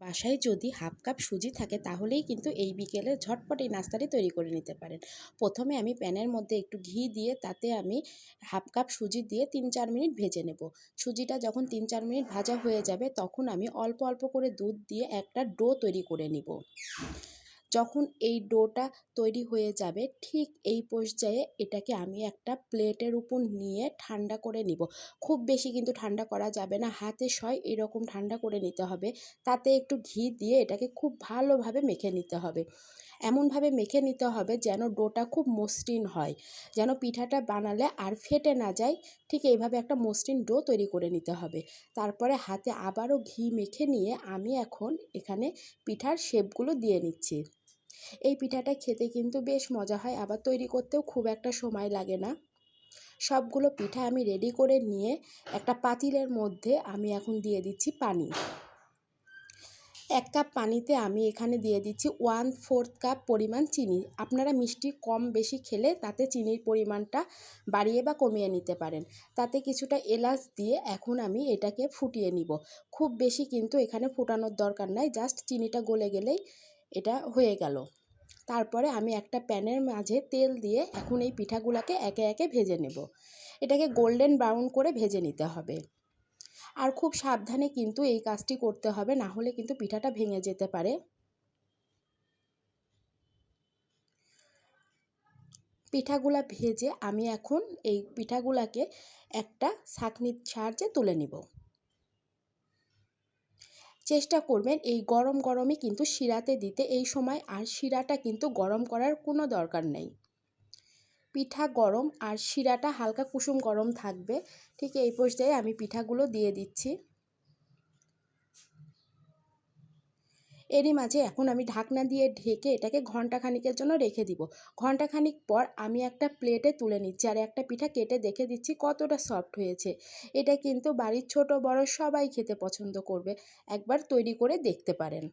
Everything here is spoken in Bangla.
বাসায় যদি হাফ কাপ সুজি থাকে তাহলেই কিন্তু এই বিকেলে ঝটপট এই নাস্তাটি তৈরি করে নিতে পারেন। প্রথমে আমি প্যানের মধ্যে একটু ঘি দিয়ে তাতে আমি হাফ কাপ সুজি দিয়ে তিন চার মিনিট ভেজে নেব। সুজিটা যখন তিন চার মিনিট ভাজা হয়ে যাবে তখন আমি অল্প অল্প করে দুধ দিয়ে একটা ডো তৈরি করে নিব। যখন এই ডোটা তৈরি হয়ে যাবে, ঠিক এই পর্যায়ে এটাকে আমি একটা প্লেটের উপর নিয়ে ঠান্ডা করে নিব। খুব বেশি কিন্তু ঠান্ডা করা যাবে না, হাতে সয় এরকম ঠান্ডা করে নিতে হবে। তাতে একটু ঘি দিয়ে এটাকে খুব ভালোভাবে মেখে নিতে হবে। এমনভাবে মেখে নিতে হবে যেন ডোটা খুব মসৃণ হয়, যেন পিঠাটা বানালে আর ফেটে না যায়। ঠিক এইভাবে একটা মসৃণ ডো তৈরি করে নিতে হবে। তারপরে হাতে আবারও ঘি মেখে নিয়ে আমি এখন এখানে পিঠার শেপগুলো দিয়ে নিচ্ছি। এই পিঠাটা খেতে কিন্তু বেশ মজা হয়, আবার তৈরি করতেও খুব একটা সময় লাগে না। সবগুলো পিঠা আমি রেডি করে নিয়ে একটা পাতিলের মধ্যে আমি এখন দিয়ে দিচ্ছি পানি। এক কাপ পানিতে আমি এখানে দিয়ে দিচ্ছি ওয়ান ফোর্থ কাপ পরিমাণ চিনি। আপনারা মিষ্টি কম বেশি খেলে তাতে চিনির পরিমাণটা বাড়িয়ে বা কমিয়ে নিতে পারেন। তাতে কিছুটা এলাচ দিয়ে এখন আমি এটাকে ফুটিয়ে নিব। খুব বেশি কিন্তু এখানে ফোটানোর দরকার নাই জাস্ট চিনিটা গলে গেলেই এটা হয়ে গেল। তারপরে আমি একটা প্যানের মাঝে তেল দিয়ে এখন এই পিঠাগুলোকে একে একে ভেজে নেব। এটাকে গোল্ডেন ব্রাউন করে ভেজে নিতে হবে। আর খুব সাবধানে কিন্তু এই কাজটি করতে হবে, না হলে কিন্তু পিঠাটা ভেঙে যেতে পারে। পিঠাগুলা ভেজে আমি এখন এই পিঠাগুলাকে একটা ছাঁকনির সাহায্যে তুলে নিব। চেষ্টা করবেন এই গরম গরমই কিন্তু শিরাতে দিতে। এই সময় আর শিরাটা কিন্তু গরম করার কোনো দরকার নেই। পিঠা গরম আর শিরাটা হালকা কুসুম গরম থাকবে। ঠিক এই পর্যায়ে আমি পিঠাগুলো দিয়ে দিচ্ছি। এরই মাঝে এখন আমি ঢাকনা দিয়ে ঢেকে এটাকে ঘণ্টা খানিকের জন্য রেখে দিব। ঘণ্টা খানিক পর আমি একটা প্লেটে তুলে নিচ্ছি আর একটা পিঠা কেটে দেখে দিচ্ছি কতটা সফট হয়েছে। এটা কিন্তু বাড়ির ছোট বড় সবাই খেতে পছন্দ করবে। একবার তৈরি করে দেখতে পারেন।